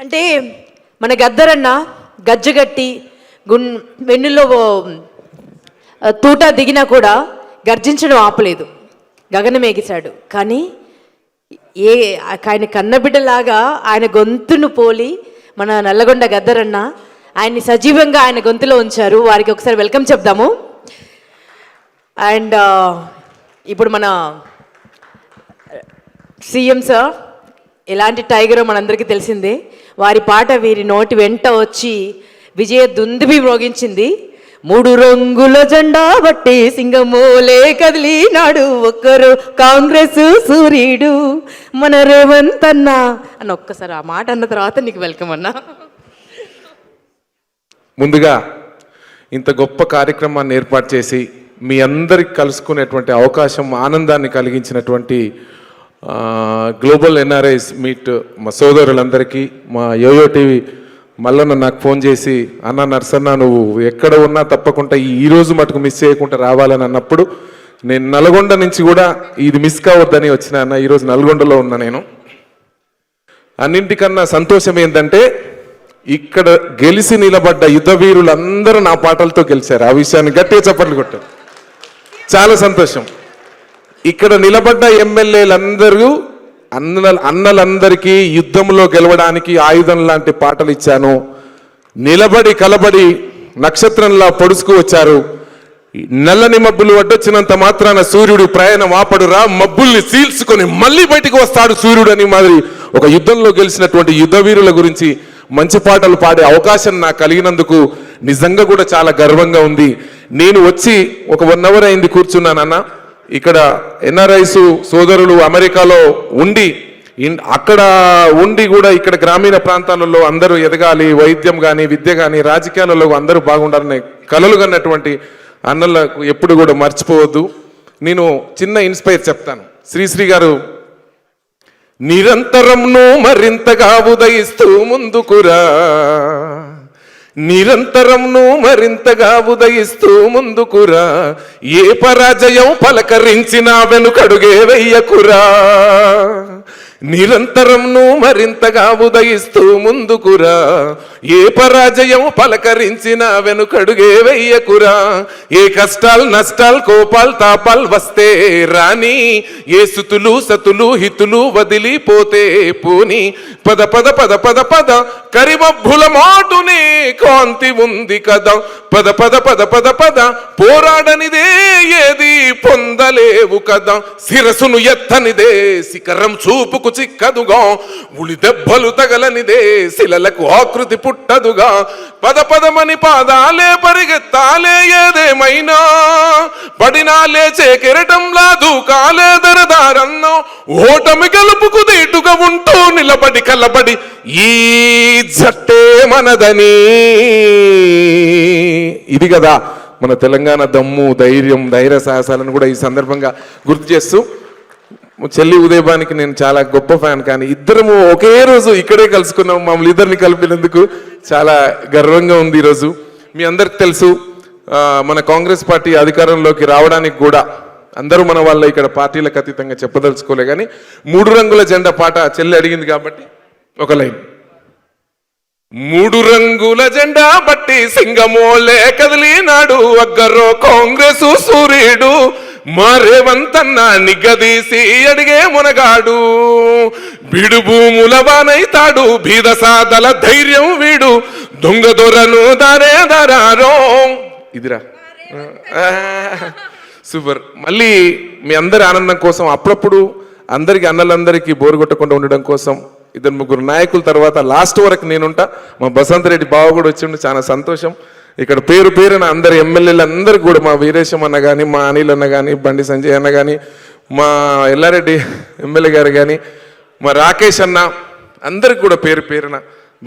అంటే మన గద్దరన్న గజ్జగట్టి గున్ వెన్నులో తూట దిగినా కూడా గర్జించడం ఆపలేదు. గగనమేగిశాడు కానీ ఏ ఆయన కన్నబిడ్డలాగా ఆయన గొంతును పోలి మన నల్లగొండ గద్దరన్న ఆయన్ని సజీవంగా ఆయన గొంతులో ఉంచారు. వారికి ఒకసారి వెల్కమ్ చెప్దాము. అండ్ ఇప్పుడు మన సీఎం సార్ ఎలాంటి టైగరో మనందరికీ తెలిసిందే. వారి పాట వీరి నోటి వెంట వచ్చి విజయ దుందుబి మ్రోగించింది. మూడు రంగుల జెండా బట్టి సింగమూలే కదిలినాడు ఒక్కరు కాంగ్రెస్ సూర్యుడు. మన రేవంత్ అన్న అని ఒక్కసారి ఆ మాట అన్న తర్వాత నీకు వెల్కమ్ అన్నా. ముందుగా ఇంత గొప్ప కార్యక్రమాన్ని ఏర్పాటు చేసి మీ అందరికి కలుసుకునేటువంటి అవకాశం ఆనందాన్ని కలిగించినటువంటి గ్లోబల్ ఎన్ఆర్ఐస్ మీట్ మా సోదరులందరికీ మా యోయో టీవీ మల్లన్న నాకు ఫోన్ చేసి అన్న నర్సన్న నువ్వు ఎక్కడ ఉన్నా తప్పకుండా ఈ రోజు మటుకు మిస్ చేయకుండా రావాలని అన్నప్పుడు నేను నల్గొండ నుంచి కూడా ఇది మిస్ కావద్దని వచ్చిన అన్న ఈరోజు నల్గొండలో ఉన్నా నేను. అన్నింటికన్నా సంతోషం ఏంటంటే ఇక్కడ గెలిచి నిలబడ్డ యుద్ధ వీరులందరూ నా పాటలతో గెలిచారు. ఆ విషయాన్ని గట్టిగా చప్పట్లు కొట్టారు. చాలా సంతోషం. ఇక్కడ నిలబడ్డ ఎమ్మెల్యేలందరూ అన్న అన్నలందరికీ యుద్ధంలో గెలవడానికి ఆయుధం లాంటి పాటలు ఇచ్చాను. నిలబడి కలబడి నక్షత్రంలా పొడుచుకు వచ్చారు. నల్లని మబ్బులు అడ్డొచ్చినంత మాత్రాన సూర్యుడు ప్రయాణం ఆపడురా మబ్బుల్ని చీల్చుకొని మళ్ళీ బయటికి వస్తాడు సూర్యుడు అని మాదిరి ఒక యుద్ధంలో గెలిచినటువంటి యుద్ధ వీరుల గురించి మంచి పాటలు పాడే అవకాశం నాకు కలిగినందుకు నిజంగా కూడా చాలా గర్వంగా ఉంది. నేను వచ్చి ఒక వన్ అవర్ అయింది కూర్చున్నానన్నా. ఇక్కడ ఎన్ఆర్ఐస్ సోదరులు అమెరికాలో ఉండి అక్కడ ఉండి కూడా ఇక్కడ గ్రామీణ ప్రాంతాలలో అందరూ ఎదగాలి వైద్యం కానీ విద్య కానీ రాజకీయాలలో అందరూ బాగుండాలనే కలలు కన్నటువంటి అన్నలకు ఎప్పుడు కూడా మర్చిపోవద్దు. నేను చిన్న ఇన్స్పైర్ చెప్తాను. శ్రీశ్రీ గారు నిరంతరంను మరింతగా ఉదయిస్తూ ముందుకురా. నిరంతరంను మరింతగా ఉదయిస్తూ ముందుకురా. ఏ పరాజయం పలకరించినా వెనుకడుగే వెయ్యకురా. నిరంతరంను మరింతగా ఉదయిస్తూ ముందుకురా. ఏ పరాజయం పలకరించిన వెనుకడుగే వెయ్యకురా. ఏ కష్టాలు నష్టాలు కోపాలు తాపాలు వస్తే రాని. ఏ సుతులు సతులు హితులు వదిలిపోతే పోని. పద పద పద పద పద కరిమబ్బుల మాటునే కాంతి ఉంది కదా. పద పద పద పద పద పోరాడనిదే ఏది పొందలేవు కదా. శిరసును ఎత్తనిదే శిఖరం చూపుకు చిక్కదుగా. ఉలి దెబ్బలు తగలనిదే శిలలకు ఆకృతి పుట్టదుగా. పద పదమని పాదాలే పరిగెత్తాలే ఏదేమైనా. పడినా లేచే కెరటంలా దూకాలే దరదారన్నో. ఓటమి గెలుపుకు దీటుగా ఉంటూ నిలబడి కలబడి ఈ జట్టే మనదని. ఇది కదా మన తెలంగాణ దమ్ము ధైర్యం ధైర్య సాహసాలను కూడా ఈ సందర్భంగా గుర్తు చేస్తూ చెల్లి ఉదయబానికి నేను చాలా గొప్ప ఫ్యాన్ కానీ ఇద్దరము ఒకే రోజు ఇక్కడే కలుసుకున్నాం మమ్మల్ని ఇద్దరిని కలిపినందుకు చాలా గర్వంగా ఉంది ఈరోజు. మీ అందరికి తెలుసు మన కాంగ్రెస్ పార్టీ అధికారంలోకి రావడానికి కూడా అందరూ మన వాళ్ళ ఇక్కడ పార్టీలకు అతీతంగా చెప్పదలుచుకోలే కానీ మూడు రంగుల జెండా పాట చెల్లి అడిగింది కాబట్టి ఒక లైన్. మూడు రంగుల జెండా బట్టి సింగమోలే కదిలినాడు అగ్గరో కాంగ్రెస్ సూర్యుడు. మా రేవంతన్న నిగ్గదీసి అడిగే మునగాడు. బిడు భూముల వానైతాడు బీద సాదల ధైర్యం వీడు. దొంగ దొరను దారే దరారో ఇదిరా. సూపర్. మళ్ళీ మీ అందరి ఆనందం కోసం అప్పుడప్పుడు అందరికి అన్నలందరికీ బోరు కొట్టకుండా ఉండడం కోసం ఇద్దరు ముగ్గురు నాయకుల తర్వాత లాస్ట్ వరకు నేనుంటా. మా బసంత్ రెడ్డి బావ కూడా వచ్చిండు చాలా సంతోషం. ఇక్కడ పేరు పేరున అందరు ఎమ్మెల్యేలు అందరు కూడా మా వీరేశం అన్న కానీ మా అనిల్ అన్న కానీ బండి సంజయ్ అన్న కానీ మా ఎల్లారెడ్డి ఎమ్మెల్యే గారు కానీ మా రాకేష్ అన్న అందరికి కూడా పేరు పేరున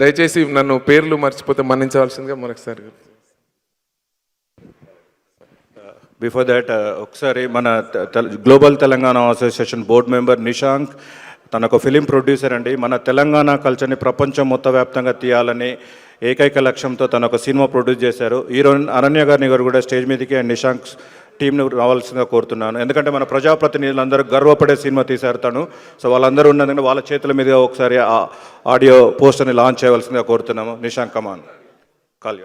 దయచేసి నన్ను పేర్లు మర్చిపోతే మన్నించవలసిందిగా మరొకసారి బిఫోర్ దట్ ఒకసారి మన global Telangana association board member Nishank తన ఒక ఫిలిం ప్రొడ్యూసర్ అండి. మన తెలంగాణ కల్చర్ని ప్రపంచం మొత్తం వ్యాప్తంగా తీయాలని ఏకైక లక్ష్యంతో తన ఒక సినిమా ప్రొడ్యూస్ చేశారు. హీరోయిన్ అనన్య గారిని గారు కూడా స్టేజ్ మీదకి అండ్ నిశాంక్ టీంను రావాల్సిందిగా కోరుతున్నాను. ఎందుకంటే మన ప్రజాప్రతినిధులందరూ గర్వపడే సినిమా తీశారు తను. సో వాళ్ళందరూ ఉన్నందుకు వాళ్ళ చేతుల మీదుగా ఒకసారి ఆ ఆడియో పోస్టర్ని లాంచ్ చేయవలసిందిగా కోరుతున్నాము. నిశాంక్ కమాన్ కాల్